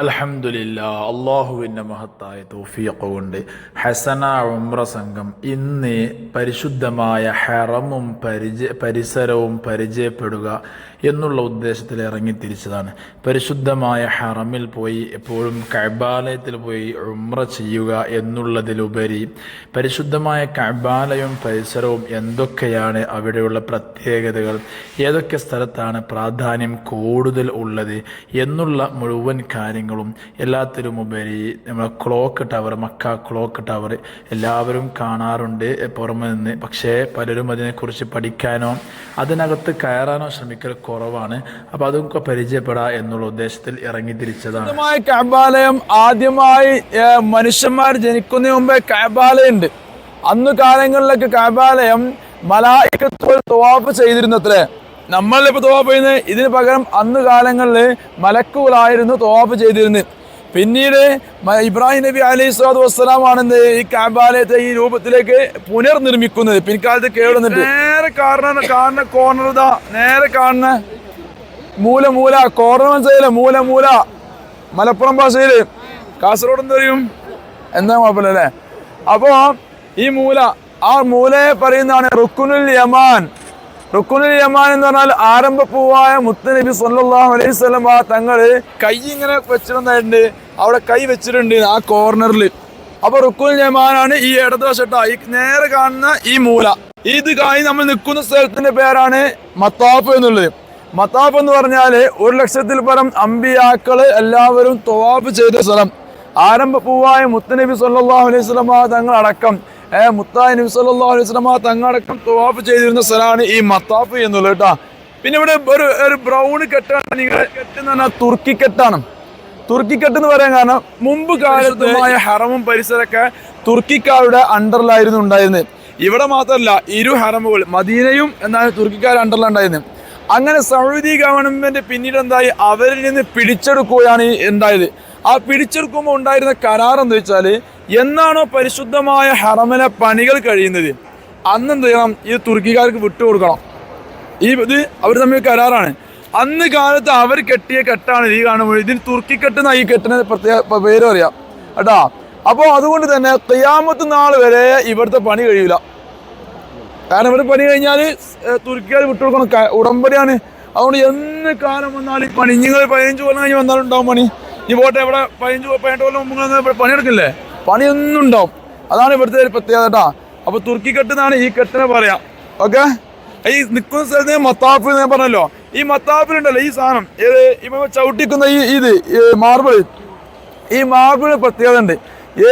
അൽഹംദുലില്ല അള്ളാഹുവിന്റെ മഹത്തായ തോഫിയൊക്കെ കൊണ്ട് ഹസന ഉമ്ര സംഘം ഇന്ന് പരിശുദ്ധമായ ഹറമും പരിചയ പരിസരവും പരിചയപ്പെടുക. എന്നുള്ള ഉദ്ദേശത്തിൽ ഇറങ്ങി തിരിച്ചതാണ്. പരിശുദ്ധമായ ഹറമിൽ പോയി എപ്പോഴും കഅബാലയത്തിൽ പോയി ഉമ്ര ചെയ്യുക എന്നുള്ളതിലുപരി പരിശുദ്ധമായ കബാലയും പരിസരവും എന്തൊക്കെയാണ് അവിടെയുള്ള പ്രത്യേകതകൾ? ഏതൊക്കെ സ്ഥലത്താണ് പ്രാധാന്യം കൂടുതൽ ഉള്ളത്? എന്നുള്ള മുഴുവൻ കാര്യങ്ങളും എല്ലാത്തിലുമുപരി നമ്മളെ clock tower Mecca clock tower എല്ലാവരും കാണാറുണ്ട് പുറമെ നിന്ന്. പക്ഷേ പലരും അതിനെക്കുറിച്ച് പഠിക്കാനോ അതിനകത്ത് കയറാനോ ശ്രമിക്കൽ കുറവാണ്. അപ്പോൾ അതൊക്കെ പരിചയപ്പെടാ എന്നുള്ള ഉദ്ദേശത്തിൽ ഇറങ്ങി തിരിച്ചതാണ്. കഅബാലയം ആദ്യമായി മനുഷ്യന്മാർ ജനിക്കുന്നതിന് മുമ്പേ കഅബാലയം ഉണ്ട് അന്ന് കാലങ്ങളിലൊക്കെ കാബാലയം മലായിക്കത്തോട് തോവാപ്പ് ചെയ്തിരുന്നത്രേ. നമ്മളിപ്പോ തോവാപ്പ് ചെയ്യുന്നത് ഇതിന് പകരം അന്ന് കാലങ്ങളിൽ മലക്കുകളായിരുന്നു തോവാപ്പ് ചെയ്തിരുന്നത്. പിന്നീട് ഇബ്രാഹിം നബി അലൈഹി സ്വലാത്തു വസ്സലാമാണെന്ന് ഈ കാബാലയത്തെ ഈ രൂപത്തിലേക്ക് പുനർനിർമ്മിക്കുന്നത്. പിൻകാലത്ത് കേടുന്നിട്ട് നേരെ കാണുന്ന കാണുന്ന കോർണർ ഇതാ. നേരെ കാണുന്ന മൂല മൂല. കോർണർ മനസ്സിലായില്ല? മൂല മൂല. മലപ്പുറം ഭാഷയിൽ. കാസർഗോഡ് എന്തറിയും പറയും? എന്താ കുഴപ്പമില്ല അല്ലേ? അപ്പോ ഈ മൂല ആ മൂലയെ പറയുന്നതാണ് റുക്കുനുൽ യമാൻ. റുക്കുനുൽ യമാൻ എന്ന് പറഞ്ഞാൽ ആരംഭപ്പൂവായ മുത്തനബി സല്ലാഹു അലൈഹി സ്വലം തങ്ങൾ കൈ ഇങ്ങനെ വെച്ചിട്ടുണ്ടായിട്ടുണ്ട് അവിടെ കൈ വെച്ചിട്ടുണ്ട് ആ കോർണറിൽ അപ്പൊ റുക്കുൽ ജമാനാണ് ഈ ഇടതുവശട്ട ഈ നേരെ കാണുന്ന ഈ മൂല. ഇത് കായി നമ്മൾ നിൽക്കുന്ന സ്ഥലത്തിന്റെ പേരാണ് മത്താഫ് എന്നുള്ളത്. മത്താഫ് എന്ന് പറഞ്ഞാൽ ഒരു ലക്ഷത്തിൽ പരം അമ്പിയാക്കൾ എല്ലാവരും തൊവാഫ് ചെയ്ത സ്ഥലം. ആരംഭ പൂവായ മുത്തനബി സല്ലാഹു അലൈഹി സ്വലമ തങ്ങൾ അടക്കം ഏ മുത്തായ നബി സല്ലല്ലാഹു അലൈഹി വസല്ലമ തങ്ങളടക്കം തൊവാഫ് ചെയ്തിരുന്ന സ്ഥലമാണ് ഈ മത്താഫ് എന്നുള്ളത് കേട്ടോ. പിന്നെ ഇവിടെ ഒരു ഒരു ബ്രൗൺ കെട്ടാണ്. നിങ്ങൾ കെട്ടെന്ന് പറഞ്ഞാൽ തുർക്കി കെട്ടാണ്. തുർക്കിക്കെട്ട് എന്ന് പറയാൻ കാരണം മുമ്പ് കാലത്തുമായ ഹറമും പരിസരമൊക്കെ തുർക്കിക്കാരുടെ അണ്ടറിലായിരുന്നു ഉണ്ടായിരുന്നത്. ഇവിടെ മാത്രമല്ല ഇരു ഹറമുകൾ മദീനയും എന്നാണ് തുർക്കിക്കാരുടെ അണ്ടറിലുണ്ടായിരുന്നത്. അങ്ങനെ സൗദി ഗവൺമെന്റ് പിന്നീട് എന്തായി? അവരിൽ നിന്ന് പിടിച്ചെടുക്കുകയാണ് ഈ ഉണ്ടായത്. ആ പിടിച്ചെടുക്കുമ്പോൾ ഉണ്ടായിരുന്ന കരാർ എന്ന് വെച്ചാൽ എന്നാണോ പരിശുദ്ധമായ ഹറമിലെ പണികൾ കഴിയുന്നത്? അന്ന് എന്ത് ചെയ്യണം? ഇത് തുർക്കിക്കാർക്ക് വിട്ടുകൊടുക്കണം. ഈ ഇത് അവർ തമ്മിൽ കരാറാണ്. അന്ന് കാലത്ത് അവർ കെട്ടിയ കെട്ടാണ് ഈ കാണുമ്പോൾ ഇതിന് തുർക്കി കെട്ടുന്ന ഈ കെട്ടിന് പ്രത്യേക പേരും പറയാം കേട്ടാ? അപ്പോൾ അതുകൊണ്ട് തന്നെ തെയ്യാമത്ത് നാൾ വരെ ഇവിടുത്തെ പണി കഴിയില്ല കാരണം ഇവിടെ പണി കഴിഞ്ഞാൽ തുർക്കിയാൽ വിട്ടുകൊടുക്കണം. ഉടമ്പടിയാണ്. അതുകൊണ്ട് എന്ന് കാലം വന്നാലും പണി. നിങ്ങൾ പതിനഞ്ച് കൊല്ലം കഴിഞ്ഞ് വന്നാലും ഉണ്ടാവും പണി. ഈ പോട്ടെ ഇവിടെ പതിനഞ്ച് പതിനെട്ട് കൊല്ലം മുമ്പ് ഇവിടെ പണിയെടുക്കില്ലേ? പണിയൊന്നും ഉണ്ടാവും. അതാണ് ഇവിടുത്തെ ഒരു പ്രത്യേകത കേട്ടാ. അപ്പൊ തുർക്കി കെട്ടുന്നാണ് ഈ കെട്ടിനെ പറയാം. ഓക്കെ? ഈ നിൽക്കുന്ന സ്ഥലത്ത് മത്താഫ് ഞാൻ പറഞ്ഞല്ലോ. ഈ മത്താപ്പിലുണ്ടല്ലോ ഈ സാധനം. ഏത്? ഇപ്പൊ ചവിട്ടിക്കുന്ന ഈ ഇത് മാർബിൾ ഈ മാർബിളിന് പ്രത്യേകത ഉണ്ട്.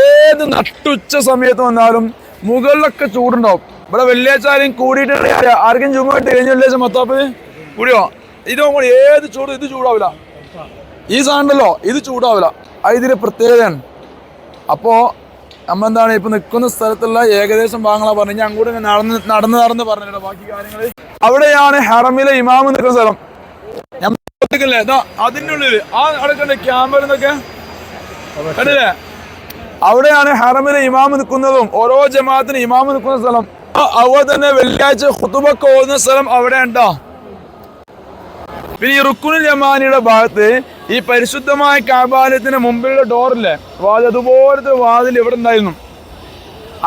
ഏത് നട്ടുച്ച സമയത്ത് വന്നാലും മുകളിലൊക്കെ ചൂടുണ്ടാവും. ഇവിടെ വെള്ളിയാഴ്ച ആരെയും കൂടിയിട്ട് ആർക്കും ചുമ്മായിട്ട് കഴിഞ്ഞ വെള്ളിയാഴ്ച മത്താപ്പ് കൂടിയോ? ഇത് നോക്കുമ്പോൾ ഏത് ചൂട് ഇത് ചൂടാവില്ല. ഈ സാധനമുണ്ടല്ലോ ഇത് ചൂടാവില്ല. അത് ഇതിന്റെ പ്രത്യേകതയാണ്. അപ്പോ നമ്മളെന്താണ് ഇപ്പൊ നിൽക്കുന്ന സ്ഥലത്തുള്ള ഏകദേശം ഭാഗങ്ങളാണ് പറഞ്ഞു ഞാൻ അങ്ങോട്ട് നടന്ന് നടന്ന് നടന്ന് ബാക്കി കാര്യങ്ങൾ അവിടെയാണ് ഹറമിലെ ഇമാമ് നിൽക്കുന്ന സ്ഥലം. ഇതാ അതിനുള്ളിൽ ആ എന്നൊക്കെ കണ്ടില്ലേ? അവിടെയാണ് ഹറമിലെ ഇമാമ് നിൽക്കുന്നതും ഓരോ ജമാഅത്തിന് ഇമാമ് നിൽക്കുന്ന സ്ഥലം. അതുപോലെ തന്നെ വെള്ളിയാഴ്ച ഹുതുബൊക്കെ ഓടുന്ന സ്ഥലം അവിടെ ഉണ്ടോ പിന്നെ ഈ റുക്കുനുൽ യമാനിയുടെ ഭാഗത്ത് ഈ പരിശുദ്ധമായ കാബാലയത്തിന് മുമ്പിലുള്ള ഡോറില്ലേ? വാതിൽ അതുപോലത്തെ വാതിൽ ഇവിടെ ഉണ്ടായിരുന്നു.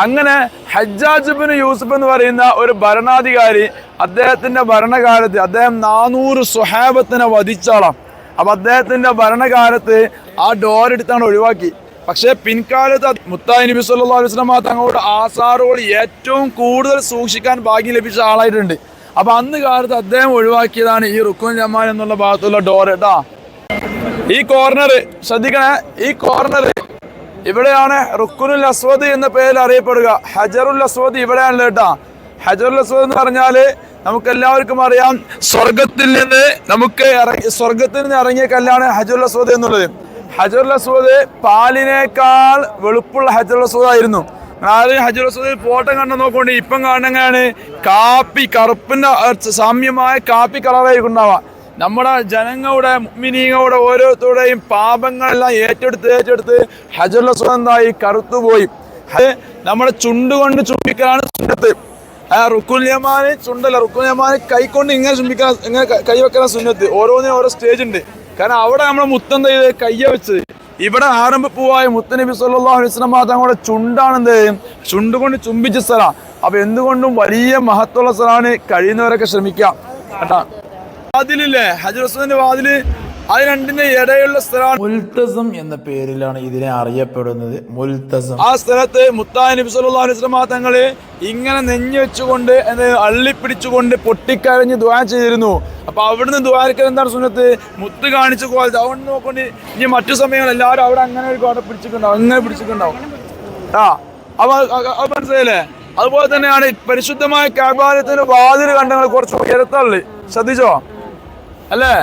അങ്ങനെ ഹജ്ജാജ് ബിൻ യൂസുഫ് എന്ന് പറയുന്ന ഒരു ഭരണാധികാരി അദ്ദേഹത്തിന്റെ ഭരണകാലത്ത് അദ്ദേഹം നാനൂറ് സുഹാബത്തിനെ വധിച്ചാളാം. അപ്പൊ അദ്ദേഹത്തിന്റെ ഭരണകാലത്ത് ആ ഡോർ എടുത്താണ് ഒഴിവാക്കി. പക്ഷേ പിൻകാലത്ത് മുത്താ മുത്തായി നബി സല്ലല്ലാഹു അലൈഹി വസല്ലമ തങ്ങളുടെ ആസാറുകൾ ഏറ്റവും കൂടുതൽ സൂക്ഷിക്കാൻ ഭാഗ്യം ലഭിച്ച ആളായിട്ടുണ്ട്. അപ്പൊ അന്ന് കാലത്ത് അദ്ദേഹം ഒഴിവാക്കിയതാണ് ഈ റുക്കുൻ ജമാൻ എന്നുള്ള ഭാഗത്തുള്ള ഡോർ കേട്ടാ ഈ കോർണർ ശ്രദ്ധിക്കണേ ഈ കോർണർ ഇവിടെയാണ് റുക്കുനുൽ അസ്വദ് എന്ന പേരിൽ അറിയപ്പെടുക. ഹജറുൽ അസ്വദ് ഇവിടെയാണ് കേട്ടാ. ഹജറുൽ അസ്വദ് എന്ന് പറഞ്ഞാൽ നമുക്ക് എല്ലാവർക്കും അറിയാം സ്വർഗത്തിൽ നിന്ന് നമുക്ക് സ്വർഗത്തിൽ നിന്ന് ഇറങ്ങിയ കല്ലാണ് ഹജറുൽ അസ്വദ് എന്നുള്ളത്. ഹജറുൽ അസ്വദ് പാലിനേക്കാൾ വെളുപ്പുള്ള ഹജറുൽ അസ്വദ് ആയിരുന്നു. ആദ്യം ഹജറുൽ അസ്വദ് ഫോട്ടോ കണ്ടു നോക്കുകൊണ്ട് ഇപ്പം കാണുന്നതാണ് കാപ്പി കറുപ്പിന്റെ സാമ്യമായ കാപ്പി കളറായിരിക്കും ഉണ്ടാവുക. നമ്മുടെ ജനങ്ങളുടെ മിനിങ്ങളുടെ ഓരോരുത്തരുടെയും പാപങ്ങളെല്ലാം ഏറ്റെടുത്ത് ഏറ്റെടുത്ത് ഹജറുൽ എന്തായി? കറുത്തുപോയി അത് നമ്മുടെ ചുണ്ടുകൊണ്ട് കൊണ്ട് ചുംബിക്കലാണ് സുന്നത്ത്. ആ റുക്കുല്യമാന് ചുണ്ടല്ല റുക്കുല്യമാന് കൈ കൈകൊണ്ട് ഇങ്ങനെ ചുംബിക്കാൻ ഇങ്ങനെ കൈവെക്കാൻ സുന്നത്ത്. ഓരോന്നിനും ഓരോ സ്റ്റേജ് ഉണ്ട്. കാരണം അവിടെ നമ്മൾ മുത്തം ചെയ്ത് കയ്യ വെച്ചത്. ഇവിടെ ആരംഭ ആരംഭപ്പൂവായ മുത്തനബി സല്ലല്ലാഹു അലൈഹി വസല്ലം തങ്ങളുടെ ചുണ്ടാണെന്ത് ചുണ്ട് കൊണ്ട് ചുംബിച്ച സ്ഥലം അപ്പൊ എന്തുകൊണ്ടും വലിയ മഹത്വമുള്ള സ്ഥലമാണ് കഴിയുന്നവരൊക്കെ ശ്രമിക്കാം കേട്ടാ വാതിലില്ലേ? ഹജറസുന്റെ വാതിൽ. അത് രണ്ടിന്റെ ഇടയുള്ള സ്ഥലമാണ്. മുൽത്തസം എന്ന പേരിലാണ് ഇതിനെ അറിയപ്പെടുന്നത്. മുൽത്തസം. ആ സ്ഥലത്ത് മുത്തായ നബി സല്ലല്ലാഹു അലൈഹി വസല്ലം തങ്ങൾ ഇങ്ങനെ നെഞ്ഞു വെച്ചുകൊണ്ട് അള്ളി അള്ളിപ്പിടിച്ചുകൊണ്ട് പൊട്ടിക്കരഞ്ഞ് ദുആ ചെയ്തിരുന്നു. അപ്പൊ അവിടുന്ന് ദ്വാരക്കൽ എന്താണ് സുന്നത്ത്? മുത്ത് കാണിച്ചു കോലത്ത് അവിടെ നോക്കൊണ്ട് ഇനി മറ്റു സമയങ്ങൾ എല്ലാവരും അവിടെ അങ്ങനെ ഒരു കോട പിടിച്ചിട്ടുണ്ടാവും. അങ്ങനെ പിടിച്ചിട്ടുണ്ടാവും. ആ അപ്പൊ മനസ്സിലായില്ലേ? അതുപോലെ തന്നെയാണ് പരിശുദ്ധമായ കാബാലത്തിന്റെ വാതിൽ കണ്ടങ്ങൾ കുറച്ച് ഉയരത്തള്ളി. ശ്രദ്ധിച്ചോ? അല്ലേ?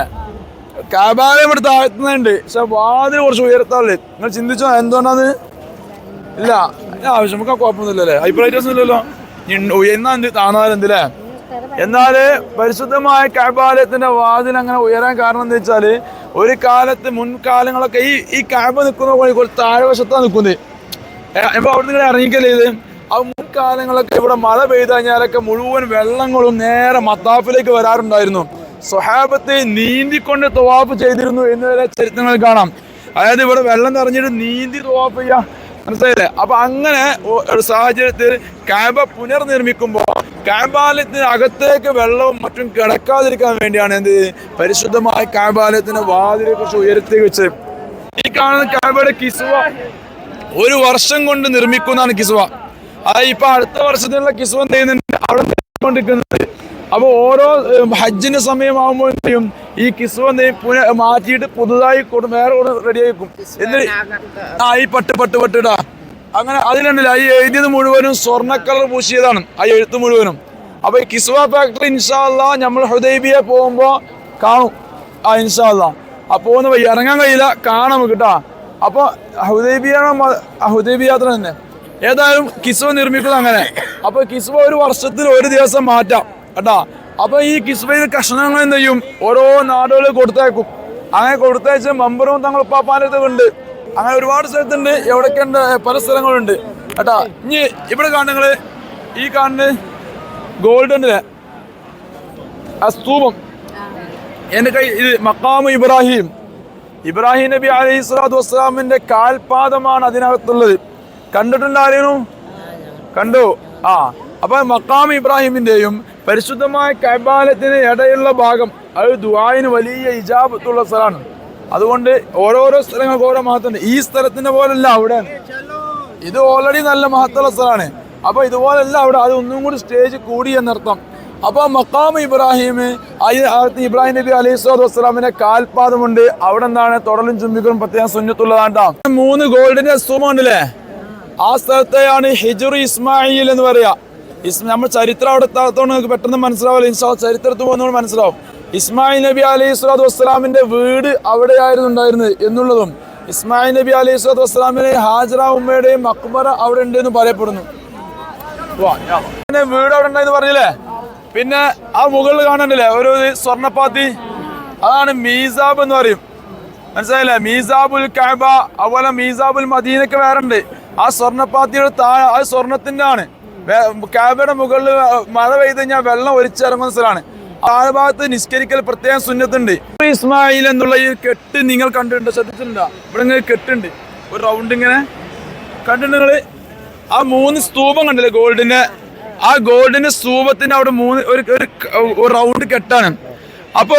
കാബാലം ഇവിടെ താഴ്ത്തുന്നുണ്ട്. പക്ഷെ വാതിൽ കുറച്ച് ഉയരത്തുള്ളു നിങ്ങൾ ചിന്തിച്ചോ എന്തുകൊണ്ടാണ് ഇല്ല. ആവശ്യം നമുക്ക് കുഴപ്പമൊന്നുമില്ലല്ലേ? അഭിപ്രായം ഇല്ലല്ലോ ഉയർന്നുണ്ട് താണാലെന്തല്ലേ എന്നാൽ പരിശുദ്ധമായ കാബാലയത്തിന്റെ വാതിൽ അങ്ങനെ ഉയരാൻ കാരണം എന്താ വെച്ചാൽ ഒരു കാലത്ത് മുൻകാലങ്ങളൊക്കെ ഈ ഈ കാബ നിൽക്കുന്ന കുറച്ച് താഴ്വശത്താണ് നിൽക്കുന്നത് ഇപ്പൊ അവിടെ നിങ്ങൾ ഇറങ്ങിക്കല്ലേ ഇത്? ആ മുൻകാലങ്ങളൊക്കെ ഇവിടെ മഴ പെയ്ത് കഴിഞ്ഞാലൊക്കെ മുഴുവൻ വെള്ളങ്ങളും നേരെ മത്താഫിലേക്ക് വരാറുണ്ടായിരുന്നു. സ്വഹാബത്തെ നീന്തിക്കൊണ്ട് തവാഫ് ചെയ്തിരുന്നു എന്ന് വരെ ചരിത്രങ്ങൾ കാണാം. അതായത് ഇവിടെ വെള്ളം നിറഞ്ഞിട്ട് നീന്തി തവാഫ് ചെയ്യാം. മനസ്സിലായില്ലേ? അപ്പൊ അങ്ങനെ ഒരു സാഹചര്യത്തിൽ ക്യാബ പുനർനിർമ്മിക്കുമ്പോൾ ക്യാബാലയത്തിന് അകത്തേക്ക് വെള്ളവും മറ്റും കിടക്കാതിരിക്കാൻ വേണ്ടിയാണ് എന്ത് പരിശുദ്ധമായ കാബാലയത്തിന്റെ വാതിലെ കുറിച്ച് ഉയർത്തി വെച്ച് ഈ കാണുന്ന ക്യാബയുടെ കിസുവ ഒരു വർഷം കൊണ്ട് നിർമ്മിക്കുന്നതാണ് കിസുവ. അത് ഇപ്പൊ അടുത്ത വർഷത്തിനുള്ള കിസുവ എന്ത് ചെയ്യുന്നുണ്ട്? അവിടെ നിർമ്മിച്ചുകൊണ്ടിരിക്കുന്നത് അപ്പൊ ഓരോ ഹജ്ജിന്റെ സമയമാകുമ്പോൾ ഈ കിസ്വ? പുന മാറ്റിയിട്ട് പുതുതായി കൊടു വേറെ റെഡി ആയിക്കും. എന്നിട്ട് ആ ഈ പട്ട് പട്ട് പട്ടിടാ അങ്ങനെ അതിലുണ്ടല്ല ഈ എഴുതിയത് മുഴുവനും സ്വർണ കളർ പൂശിയതാണ്. ആ എഴുത്ത് മുഴുവനും. അപ്പൊ ഈ കിസ്വ ഫാക്ടറി ഇൻഷാല്ല നമ്മൾ ഹുദൈബിയെ പോകുമ്പോ കാണും. ആ ഇൻഷാല്ല അപ്പൊ ഒന്ന് ഇറങ്ങാൻ കഴിയില്ല. കാണാം കേട്ടാ അപ്പൊ ഹുദൈബിയാണ് ഹുദൈബി യാത്ര തന്നെ. ഏതായാലും കിസ്വ നിർമ്മിക്കുന്നത് അങ്ങനെ. അപ്പൊ കിസ്വ ഒരു വർഷത്തിൽ ഒരു ദിവസം മാറ്റാം. കേട്ടാ അപ്പൊ ഈ കിസ്ബയിൽ കഷ്ണങ്ങൾ എന്ത് ചെയ്യും? ഓരോ നാടുകളിൽ കൊടുത്തേക്കും. അങ്ങനെ കൊടുത്തയച്ച മമ്പറും തങ്ങൾ ഉപ്പാപ്പാന്റെ ഉണ്ട്. അങ്ങനെ ഒരുപാട് സ്ഥലത്തുണ്ട്. എവിടെയൊക്കെ ഉണ്ട്? പല സ്ഥലങ്ങളുണ്ട്. കേട്ടാ? ഇനി ഇവിടെ കാണുന്നത് ഈ കാണുന്ന ഗോൾഡൻ ആ സ്തൂപം. എന്റെ കൈ ഇത് മക്കാമു ഇബ്രാഹിം. ഇബ്രാഹിം നബി അലൈഹി സ്വലാത്തു വസ്സലാമിന്റെ കാൽപാദമാണ് അതിനകത്തുള്ളത്. കണ്ടിട്ടുണ്ട് ആരെയും കണ്ടു? ആ അപ്പൊ മക്കാം ഇബ്രാഹിമിന്റെയും പരിശുദ്ധമായ കൈബാലത്തിന് ഇടയുള്ള ഭാഗം അത് ദുബായിന് വലിയ ഇജാബത്തുള്ള സ്ഥലമാണ്. അതുകൊണ്ട് ഓരോരോ സ്ഥലങ്ങൾക്ക് ഓരോ മഹത്വമുണ്ട്. ഈ സ്ഥലത്തിന്റെ പോലല്ല അവിടെ. ഇത് ഓൾറെഡി നല്ല മഹത്തുള്ള സ്ഥലമാണ്. അപ്പൊ ഇതുപോലല്ല അവിടെ. അത് ഒന്നും കൂടി സ്റ്റേജ് കൂടി എന്നർത്ഥം അപ്പൊ മക്കാം ഇബ്രാഹിം ഇബ്രാഹിം നബി അലൈഹി സ്വലാത്തു വസ്സലാമിന്റെ കാൽപാദമുണ്ട്. അവിടെ എന്താണ്? തുടലും ചുംബിക്കലും പ്രത്യേകം സുന്നത്തുള്ളതാണ്ടാ. മൂന്ന് ഗോൾഡിന്റെ സ്തൂമുണ്ടല്ലേ ആ സ്ഥലത്തെയാണ് ഹിജുർ ഇസ്മായിൽ എന്ന് പറയാ. ഇസ് നമ്മൾ ചരിത്രം അവിടെ എത്താത്തതുകൊണ്ട് നമുക്ക് പെട്ടെന്ന് മനസ്സിലാവില്ല. ഇൻഷാ ചരിത്രത്തിൽ പോകുന്നതുകൊണ്ട് മനസ്സിലാവും. ഇസ്മായിൽ നബി അലൈഹി സ്വലാത്തു വസ്സലാമിന്റെ വീട് അവിടെയായിരുന്നു ഉണ്ടായിരുന്നത് എന്നുള്ളതും ഇസ്മായിൽ നബി അലൈഹി സ്വലാത്തു വസ്സലാമിനെ ഹാജറ ഉമ്മയുടെയും മക്ബറ അവിടെ ഉണ്ട് എന്ന് പറയപ്പെടുന്നു. പിന്നെ വീട് അവിടെ ഉണ്ടായെന്ന് പറഞ്ഞില്ലേ? പിന്നെ ആ മുകളിൽ കാണണ്ടല്ലേ ഒരു സ്വർണപ്പാത്തി. അതാണ് മീസാബ് എന്ന് പറയും. മനസ്സിലായില്ലേ? മീസാബുൽ കാബ അതുപോലെ മീസാബുൽ മദീനൊക്കെ വേറെ ഉണ്ട് ആ സ്വർണപ്പാത്തിയുടെ താഴെ ആ സ്വർണത്തിന്റെ ആണ് കാബയുടെ മുകളിൽ മഴ പെയ്ത് കഴിഞ്ഞാൽ വെള്ളം ഒലിച്ചിറങ്ങുന്ന സ്ഥലമാണ്. താഴ്ഭാഗത്ത് നിസ്കരിക്കൽ പ്രത്യേകം സുന്നത്തുണ്ട്. ഇസ്മായിൽ എന്നുള്ള ഈ കെട്ട് നിങ്ങൾ കണ്ടിട്ടുണ്ട് ശ്രദ്ധിച്ചിട്ടുണ്ടോ? ഇവിടെ ഇങ്ങനെ കെട്ടുണ്ട്. ഒരു റൗണ്ട് ഇങ്ങനെ. കണ്ടിട്ടുണ്ട് നിങ്ങൾ ആ മൂന്ന് സ്തൂപം കണ്ടില്ലേ ഗോൾഡിന്റെ? ആ ഗോൾഡിന്റെ സ്തൂപത്തിന്റെ അവിടെ മൂന്ന് ഒരു ഒരു റൗണ്ട് കെട്ടാണ്. അപ്പോ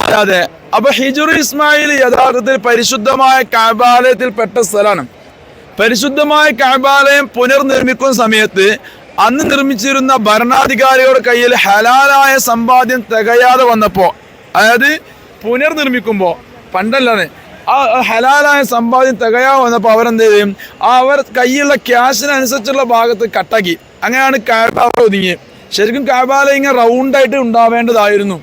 അതെ അതെ. അപ്പൊ ഹിജുർ ഇസ്മായിൽ യഥാർത്ഥത്തിൽ പരിശുദ്ധമായ കാബാലയത്തിൽ പെട്ട സ്ഥലമാണ്. പരിശുദ്ധമായ കഴബാലയം പുനർനിർമ്മിക്കുന്ന സമയത്ത് അന്ന് നിർമ്മിച്ചിരുന്ന ഭരണാധികാരികളുടെ കയ്യിൽ ഹലാലായ സമ്പാദ്യം തികയാതെ വന്നപ്പോൾ അതായത് പുനർനിർമ്മിക്കുമ്പോൾ പണ്ടല്ലാതെ ആ ഹലാലായ സമ്പാദ്യം തികയാതെ വന്നപ്പോൾ അവരെന്ത് ചെയ്യും അവർ കയ്യിലുള്ള ക്യാഷിനനുസരിച്ചുള്ള ഭാഗത്ത് കട്ടാക്കി. അങ്ങനെയാണ് കാബാല ഒതുങ്ങിയത്. ശരിക്കും കാബാല ഇങ്ങനെ റൗണ്ടായിട്ട് ഉണ്ടാവേണ്ടതായിരുന്നു.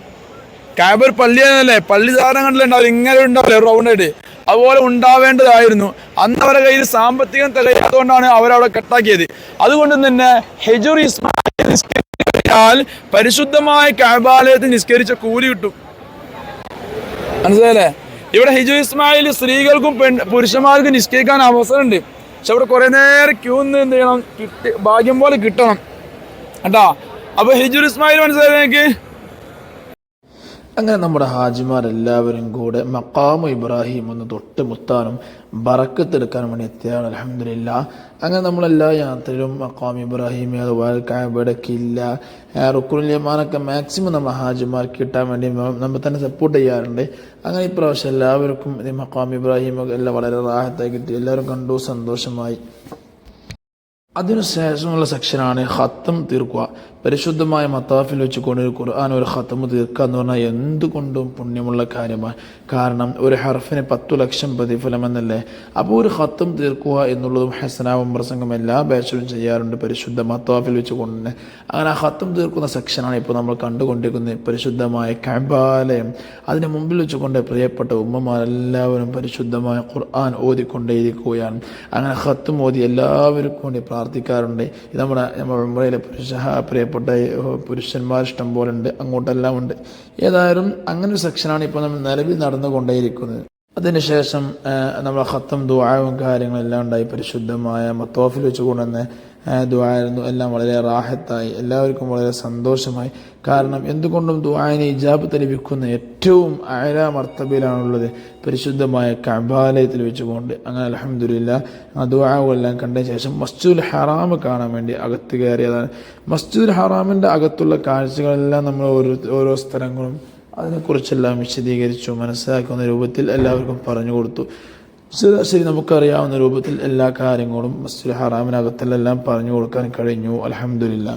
കാബ ഒരു തന്നെയല്ലേ? പള്ളി സാധനം കണ്ടില്ല? ഉണ്ടാവില്ല ഇങ്ങനെ ഉണ്ടാവില്ലേ? റൗണ്ട് ആയിട്ട്. അതുപോലെ ഉണ്ടാവേണ്ടതായിരുന്നു. അന്ന് അവരുടെ കയ്യിൽ സാമ്പത്തികം തികയാത്തതുകൊണ്ടാണ് അവരവിടെ കട്ടാക്കിയത് അതുകൊണ്ട് തന്നെ ഹെജുർ നിസ്കരിച്ചാൽ പരിശുദ്ധമായ കാബാലയത്തിൽ നിസ്കരിച്ച കൂലി കിട്ടും. മനസ്സിലായല്ലേ? ഇവിടെ ഹിജു ഇസ്മായിൽ സ്ത്രീകൾക്കും പെൺ പുരുഷന്മാർക്കും നിശ്ചയിക്കാൻ അവസരമുണ്ട്. പക്ഷെ അവിടെ കുറെ നേരം ക്യൂ നിന്ന് എന്ത് ചെയ്യണം? കിട്ടി ഭാഗ്യം പോലെ കിട്ടണം. കേട്ടാ? അപ്പൊ ഹിജുർ ഇസ്മായിൽ മനസ്സിലായി എനിക്ക് അങ്ങനെ നമ്മുടെ ഹാജിമാരെല്ലാവരും കൂടെ മക്കാമു ഇബ്രാഹിം ഒന്ന് തൊട്ട് മുത്താനും ബറക്കത്തെടുക്കാനും വേണ്ടി എത്തിയാണ് അലഹമില്ല അങ്ങനെ നമ്മളെല്ലാ യാത്രയിലും മക്കാം ഇബ്രാഹിം അതുപോലെ കാബടക്കില്ല റുക്കുലിയമാനൊക്കെ യമാനൊക്കെ മാക്സിമം നമ്മൾ ഹാജിമാർക്ക് കിട്ടാൻ വേണ്ടി നമ്മൾ തന്നെ സപ്പോർട്ട് ചെയ്യാറുണ്ട്. അങ്ങനെ ഇപ്രാവശ്യം എല്ലാവർക്കും ഈ മക്കാം ഇബ്രാഹിം ഒക്കെ എല്ലാം വളരെ റാഹത്തായി കിട്ടി. എല്ലാവരും കണ്ടു സന്തോഷമായി. അതിനുശേഷമുള്ള സെക്ഷനാണ് ഹത്തം തീർക്കുക. പരിശുദ്ധമായ മത്താഫിൽ വെച്ചുകൊണ്ട് ഒരു ഖുർആൻ ഒരു ഹത്തം തീർക്കുക എന്ന് പറഞ്ഞാൽ എന്തുകൊണ്ടും പുണ്യമുള്ള കാര്യമാണ്. കാരണം ഒരു ഹർഫിന് പത്തു ലക്ഷം പ്രതിഫലം എന്നല്ലേ അപ്പോൾ ഒരു ഹത്തം തീർക്കുക എന്നുള്ളതും ഹസനാവും പ്രസംഗം എല്ലാ ബാച്ചിലും ചെയ്യാറുണ്ട് പരിശുദ്ധ മത്താഫിൽ വെച്ചുകൊണ്ട് അങ്ങനെ ആ ഹത്തം തീർക്കുന്ന സെക്ഷനാണ് ഇപ്പോൾ നമ്മൾ കണ്ടുകൊണ്ടിരിക്കുന്നത്. പരിശുദ്ധമായ കബാലയം. അതിന് മുമ്പിൽ വെച്ചുകൊണ്ട് പ്രിയപ്പെട്ട ഉമ്മമാരെല്ലാവരും പരിശുദ്ധമായ ഖുർആൻ ഓതിക്കൊണ്ടേയിരിക്കുകയാണ് അങ്ങനെ ഹത്തും ഓതി എല്ലാവർക്കും വേണ്ടി പ്രാർത്ഥിക്കാറുണ്ട്. ഇത് നമ്മുടെ നമ്മുടെ മുറയിലെ പുരുഷ പ്രിയപ്പെട്ട പുരുഷന്മാർ ഇഷ്ടം പോലെ ഉണ്ട്. അങ്ങോട്ടെല്ലാം ഉണ്ട്. ഏതായാലും അങ്ങനെ ഒരു സെക്ഷനാണ് ഇപ്പോൾ നമ്മൾ നിലവിൽ നടന്നുകൊണ്ടേയിരിക്കുന്നത്. അതിനുശേഷം നമ്മൾ ഹത്തം ദുആവും കാര്യങ്ങളെല്ലാം ഉണ്ടായി. പരിശുദ്ധമായ മത്തോഫിൽ വെച്ച് കൊണ്ടുവന്ന് ദുആയിരുന്നു എല്ലാം വളരെ റാഹത്തായി. എല്ലാവർക്കും വളരെ സന്തോഷമായി. കാരണം എന്തുകൊണ്ടും ദുബായിനെ ഇജാബത്ത് ലഭിക്കുന്ന ഏറ്റവും അയല മർത്തബയിലാണുള്ളത് പരിശുദ്ധമായ കബാലയത്തിൽ വെച്ചുകൊണ്ട്. അങ്ങനെ അലഹമില്ല ആ ദുആവെല്ലാം കണ്ട ശേഷം മസ്ജുൽ ഹറാം കാണാൻ വേണ്ടി അകത്ത് കയറിയതാണ്. മസ്ജുൽ ഹറാമിന്റെ അകത്തുള്ള കാഴ്ചകളെല്ലാം നമ്മൾ ഓരോ ഓരോ സ്ഥലങ്ങളും അതിനെക്കുറിച്ചെല്ലാം വിശദീകരിച്ചു മനസ്സിലാക്കുന്ന രൂപത്തിൽ എല്ലാവർക്കും പറഞ്ഞു കൊടുത്തു. ശരി നമുക്കറിയാവുന്ന രൂപത്തിൽ എല്ലാ കാര്യങ്ങളും മസ്ജിദ് ഹറാമിനകത്തിലെല്ലാം പറഞ്ഞു കൊടുക്കാൻ കഴിഞ്ഞു. അലഹമില്ല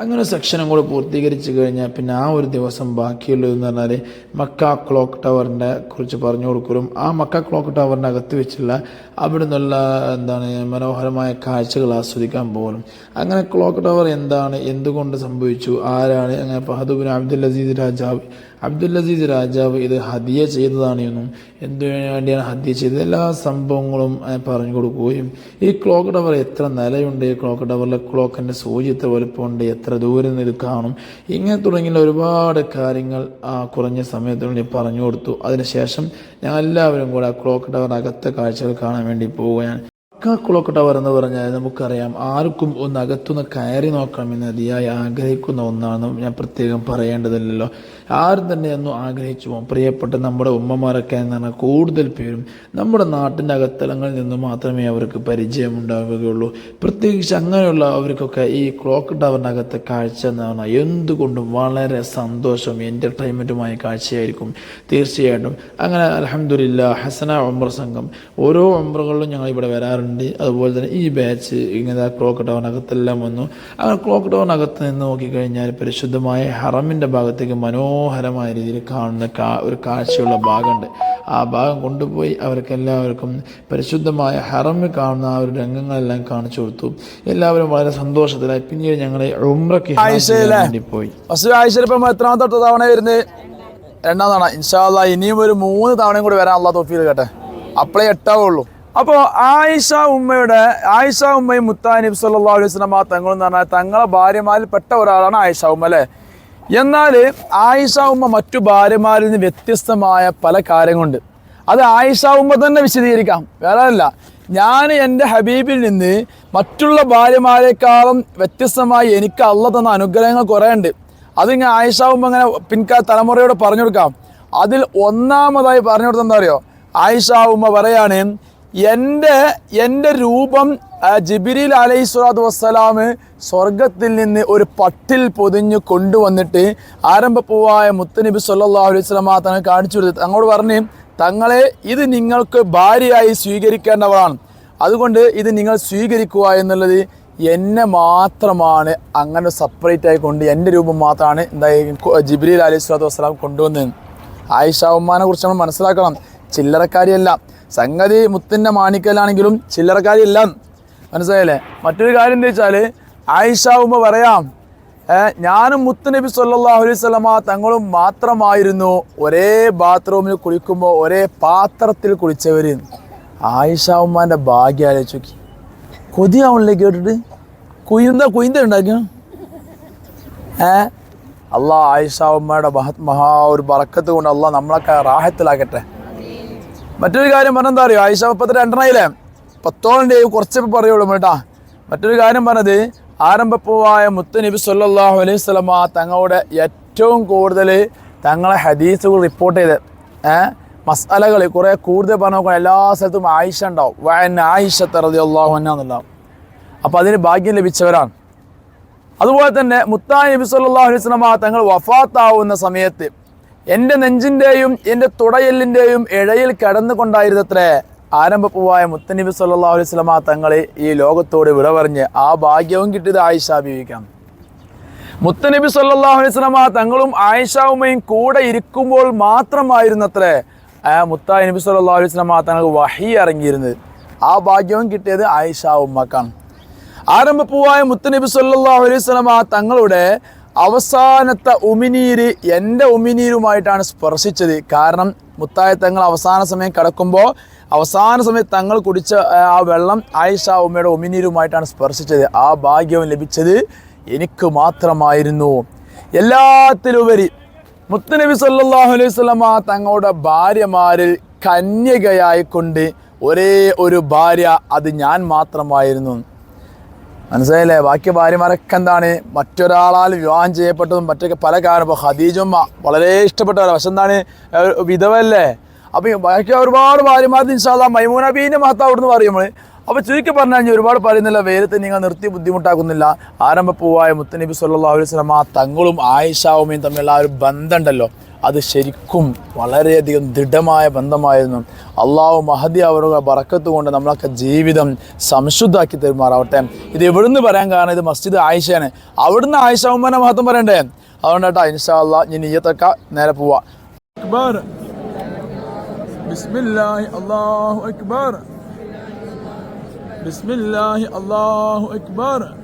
അങ്ങനെ സെക്ഷനും കൂടെ പൂർത്തീകരിച്ച് കഴിഞ്ഞാൽ പിന്നെ ആ ഒരു ദിവസം ബാക്കിയുള്ളതെന്ന് പറഞ്ഞാൽ മക്ക ക്ലോക്ക് ടവറിന്റെ കുറിച്ച് പറഞ്ഞു കൊടുക്കലും. ആ മക്ക ക്ലോക്ക് ടവറിന്റെ അകത്ത് വെച്ചുള്ള അവിടെ നിന്നുള്ള എന്താണ് മനോഹരമായ കാഴ്ചകൾ ആസ്വദിക്കാൻ പോകലും അങ്ങനെ ക്ലോക്ക് ടവർ എന്താണ് എന്തുകൊണ്ട് സംഭവിച്ചു ആരാണ് അങ്ങനെ ഫഹദുബിൻ അബ്ദുൽ അസീസ് രാജാവ് അബ്ദുൽ അസീസ് രാജാവ് ഇത് ഹദിയ ചെയ്തതാണ് എന്നും എന്തിനു വേണ്ടിയാണ് ഹദ്യ ചെയ്തത്? എല്ലാ സംഭവങ്ങളും പറഞ്ഞു കൊടുക്കുകയും ഈ ക്ലോക്ക് ടവർ എത്ര നിലയുണ്ട്? ക്ലോക്ക് ടവറിലെ ക്ലോക്കിന്റെ സൂചി എത്ര വലുപ്പമുണ്ട് എത്ര ദൂരം ഇത് കാണും? ഇങ്ങനെ തുടങ്ങിയ ഒരുപാട് കാര്യങ്ങൾ ആ കുറഞ്ഞ സമയത്തിനുള്ളിൽ പറഞ്ഞു കൊടുത്തു. അതിനുശേഷം ഞാൻ എല്ലാവരും കൂടെ ആ ക്ലോക്ക് ടവർ അകത്തെ കാഴ്ചകൾ കാണാൻ വേണ്ടി പോവുകയാണ്. മക്ക ക്ലോക്ക് ടവർ എന്ന് പറഞ്ഞാൽ നമുക്കറിയാം ആർക്കും ഒന്ന് അകത്തുനിന്ന് കയറി നോക്കണമെന്ന് അതിയായി ആഗ്രഹിക്കുന്ന ഒന്നാണെന്ന് ഞാൻ പ്രത്യേകം പറയേണ്ടതില്ലല്ലോ. ആരും തന്നെ ഒന്നും ആഗ്രഹിച്ചു പോകും പ്രിയപ്പെട്ട നമ്മുടെ ഉമ്മമാരൊക്കെ എന്ന് പറഞ്ഞാൽ കൂടുതൽ പേരും നമ്മുടെ നാട്ടിന്റെ അകത്തലങ്ങളിൽ നിന്ന് മാത്രമേ അവർക്ക് പരിചയമുണ്ടാവുകയുള്ളൂ. പ്രത്യേകിച്ച് അങ്ങനെയുള്ള അവർക്കൊക്കെ ഈ ക്ലോക്ക് അകത്തെ കാഴ്ച എന്ന് പറഞ്ഞാൽ എന്തുകൊണ്ടും വളരെ സന്തോഷം എന്റർടൈൻമെന്റുമായ കാഴ്ചയായിരിക്കും. തീർച്ചയായിട്ടും. അങ്ങനെ അലഹമില്ല ഹസന ഒമ്ര സംഘം. ഓരോ ഒമ്രകളിലും ഞങ്ങൾ ഇവിടെ വരാറുണ്ട്. അതുപോലെ തന്നെ ഈ ബാച്ച് ഇങ്ങനെ ക്ലോക്ക് ടവറിനകത്തെല്ലാം വന്നു. അങ്ങനെ ക്ലോക്ക് ടവറിനകത്ത് നിന്ന് നോക്കിക്കഴിഞ്ഞാൽ പരിശുദ്ധമായ ഹറമിന്റെ ഭാഗത്തേക്ക് മനോഹരമായ രീതിയിൽ കാണുന്ന കാ ഒരു കാഴ്ചയുള്ള ഭാഗമുണ്ട്. ആ ഭാഗം കൊണ്ടുപോയി അവർക്കെല്ലാവർക്കും പരിശുദ്ധമായ ഹറമ് കാണുന്ന ആ ഒരു രംഗങ്ങളെല്ലാം കാണിച്ചു കൊടുത്തു. എല്ലാവരും വളരെ സന്തോഷത്തിലായി. പിന്നീട് ഞങ്ങളെ ഉമ്രക്ക്? വേണ്ടി പോയി. എത്രാമത്തെ തവണ വരുന്നത് രണ്ടാം തവണ. ഇൻഷാല്ല ഇനിയും ഒരു മൂന്ന് തവണയും കൂടി വരാൻ അള്ളാഹ് തോഫീൽ കേട്ടെ അപ്പളേ എട്ടാവുള്ളൂ. അപ്പോൾ ആയിഷ ഉമ്മയുടെ ആയിഷ ഉമ്മയും മുത്താനിബ് സല്ലല്ലാഹു അലൈഹി വസല്ലമ തങ്ങളെന്ന് പറഞ്ഞാൽ തങ്ങളെ ഭാര്യമാരിൽ പെട്ട ഒരാളാണ് ആയിഷ ഉമ്മ അല്ലേ? എന്നാൽ ആയിഷ ഉമ്മ മറ്റു ഭാര്യമാരിൽ നിന്ന് വ്യത്യസ്തമായ പല കാര്യങ്ങളുണ്ട്. അത് ആയിഷ ഉമ്മ തന്നെ വിശദീകരിക്കാം. വേറെ അല്ല ഞാൻ എന്റെ ഹബീബിൽ നിന്ന് മറ്റുള്ള ഭാര്യമാരെക്കാളും വ്യത്യസ്തമായി എനിക്ക് അള്ള തന്ന അനുഗ്രഹങ്ങൾ കുറേ ഉണ്ട് അതിങ്ങനെ ആയിഷ ഉമ്മ ഇങ്ങനെ പിൻകാ തലമുറയോട് പറഞ്ഞു കൊടുക്കാം അതിൽ ഒന്നാമതായി പറഞ്ഞു കൊടുത്തെന്താ അറിയോ? ആയിഷ ഉമ്മ പറയാണ് എന്റെ എന്റെ രൂപം ജിബിരിൽ അലൈഹി സ്വലാത്തു വസ്സലാം സ്വർഗത്തിൽ നിന്ന് ഒരു പട്ടിൽ പൊതിഞ്ഞ് കൊണ്ടുവന്നിട്ട് ആരംഭപ്പൂവായ മുത്തനബി സല്ലാ അലൈഹി വസല്ലമ തങ്ങൾ കാണിച്ചു കൊടുത്തു അങ്ങോട്ട് പറഞ്ഞ് തങ്ങളെ ഇത് നിങ്ങൾക്ക് ഭാര്യയായി സ്വീകരിക്കേണ്ടവളാണ്. അതുകൊണ്ട് ഇത് നിങ്ങൾ സ്വീകരിക്കുക എന്നുള്ളത് എന്നെ മാത്രമാണ് അങ്ങനെ സെപ്പറേറ്റ് ആയിക്കൊണ്ട് എന്റെ രൂപം മാത്രമാണ് എന്തായി ജിബ്രീൽ അലൈഹി സ്വലാത്തു വസ്സലാം കൊണ്ടുവന്നത്. ആയിഷ ഉമ്മാനെ കുറിച്ച് നമ്മൾ മനസ്സിലാക്കണം. ചില്ലറക്കാരിയല്ല. സംഗതി മുത്തിന്റെ മാണിക്കലാണെങ്കിലും ചില്ലറക്കാരിയല്ല മനസ്സിലായില്ലേ? മറ്റൊരു കാര്യം എന്താ വെച്ചാൽ ആയിഷ ഉമ്മ പറയാം ഞാനും മുത്തുനബി അലൈഹി വസല്ലമ തങ്ങളും മാത്രമായിരുന്നു ഒരേ ബാത്റൂമിൽ കുളിക്കുമ്പോൾ ഒരേ പാത്രത്തിൽ കുളിച്ചവർ ആയിഷ ഉമ്മാന്റെ ഭാഗ്യം ആലോചിച്ച് നോക്കി. കൊതിയാവണില്ലേ കേട്ടിട്ട്? കുയിന്ത കുയിന്ത ഉണ്ടാക്കിയ? ഏ അള്ളാ ആയിഷ ഉമ്മയുടെ മഹത് മഹാ ഒരു ബറക്കത്ത് കൊണ്ട് അള്ളാഹ് നമ്മളൊക്കെ റാഹത്തിലാക്കട്ടെ. മറ്റൊരു കാര്യം പറഞ്ഞെന്താ അറിയോ? ആയിഷ മുപ്പത്തി രണ്ടെണ്ണയിലെ പത്തോളം ഡേ കുറച്ചേ പറയുള്ളൂ കേട്ടാ. മറ്റൊരു കാര്യം പറഞ്ഞത് ആരംഭപ്പൂവായ മുത്തുനബി സല്ലാഹു അലൈഹി സ്വലമ തങ്ങളുടെ ഏറ്റവും കൂടുതൽ തങ്ങളെ ഹദീസുകൾ റിപ്പോർട്ട് ചെയ്ത് മസാലകൾ കുറേ കൂടുതൽ പറഞ്ഞു നോക്കണം എല്ലാ സ്ഥലത്തും ആയിഷ ഉണ്ടാവും. വൻ ആയിഷ തറതി അള്ളാഹു എന്നുണ്ടാവും. അപ്പോൾ അതിന് ഭാഗ്യം ലഭിച്ചവരാണ്. അതുപോലെ തന്നെ മുത്താ നബി സല്ലാ അലൈഹി സ്വലമ തങ്ങൾ വഫാത്താവുന്ന സമയത്ത് എന്റെ നെഞ്ചിന്റെയും എന്റെ തുടയെല്ലിന്റെയും ഇഴയിൽ കടന്നുകൊണ്ടായിരുന്നത്രേ. ആരംഭപ്പൂവായ മുത്തനബി സല്ലാ അലൈഹി വസല്ലമ തങ്ങളെ ഈ ലോകത്തോട് വിട പറഞ്ഞ് ആ ഭാഗ്യവും കിട്ടിയത് ആയിഷ ബീവിക്കാം മുത്തനബി സല്ലാ അലൈഹി വസല്ലമ തങ്ങളും ആയിഷ ഉമ്മയും കൂടെ ഇരിക്കുമ്പോൾ മാത്രമായിരുന്നത്രേ. ആ മുത്ത നബി സല്ലാ അലൈഹി വസല്ലമ തങ്ങൾക്ക് വഹി ഇറങ്ങിയിരുന്നത് ആ ഭാഗ്യവും കിട്ടിയത് ആയിഷ ഉമ്മക്കാണ്. ആരംഭപ്പൂവായ മുത്തനബി സല്ലാ അലൈഹി വസല്ലമ തങ്ങളുടെ അവസാനത്തെ ഉമിനീര് എന്റെ ഉമിനീരുമായിട്ടാണ് സ്പർശിച്ചത്. കാരണം മുത്തായ തങ്ങൾ അവസാന സമയം കിടക്കുമ്പോൾ അവസാന സമയത്ത് തങ്ങൾ കുടിച്ച ആ, വെള്ളം ആയിഷ ഉമ്മയുടെ ഉമിനീരുമായിട്ടാണ് സ്പർശിച്ചത്. ആ ഭാഗ്യവും ലഭിച്ചത് എനിക്ക് മാത്രമായിരുന്നു. എല്ലാത്തിലുപരി മുത്തനബി സല്ലാഹു അലൈഹി വസല്ലമ തങ്ങളുടെ ഭാര്യമാരിൽ കന്യകയായിക്കൊണ്ട് ഒരേ ഒരു ഭാര്യ അത് ഞാൻ മാത്രമായിരുന്നു. മനസ്സിലായില്ലേ? ബാക്കി ഭാര്യമാരൊക്കെ എന്താണ്? മറ്റൊരാളാൽ വിവാഹം ചെയ്യപ്പെട്ടതും മറ്റൊക്കെ പല കാരണം. ഇപ്പോൾ ഖദീജമ്മ വളരെ ഇഷ്ടപ്പെട്ടവരാണ് പക്ഷെ എന്താണ്? വിധവല്ലേ അപ്പം ബാക്കി ഒരുപാട് ഭാര്യമാർ ഇൻഷാല്ല മൈമൂന ബീന്റെ മഹത്ത അവിടുന്ന് പറയും നമ്മൾ അപ്പോൾ ചുരുക്കി പറഞ്ഞു കഴിഞ്ഞാൽ ഒരുപാട് പറയുന്നില്ല വേരത്തെ നിങ്ങൾ നിർത്തി ബുദ്ധിമുട്ടാക്കുന്നില്ല. ആരംഭപ്പൂവായ മുത്തനബി സല്ലാ അലൈഹി വസല്ലമ തങ്ങളും ആയിഷാവുമയും തമ്മിലുള്ള ആ ഒരു ബന്ധമുണ്ടല്ലോ. അത് ശരിക്കും വളരെയധികം ദൃഢമായ ബന്ധമായിരുന്നു. അള്ളാഹു മഹദി അവരുടെ ബറക്കത്ത് കൊണ്ട് നമ്മളൊക്കെ ജീവിതം സംശുദ്ധാക്കി തരുമാറാവട്ടെ. ഇത് എവിടുന്ന് പറയാൻ കാരണം ഇത് മസ്ജിദ് ആയിഷയാണ്. അവിടുന്ന് ആയിഷ ഉമ്മനെ മഹത്വം പറയണ്ടേ? അതുകൊണ്ട് കേട്ടോ ഇൻഷാ അള്ളാ ഞാൻ നീയത്തൊക്കെ നേരെ പോവാ. അക്ബർ. അല്ലാഹു بسم الله الله أكبر.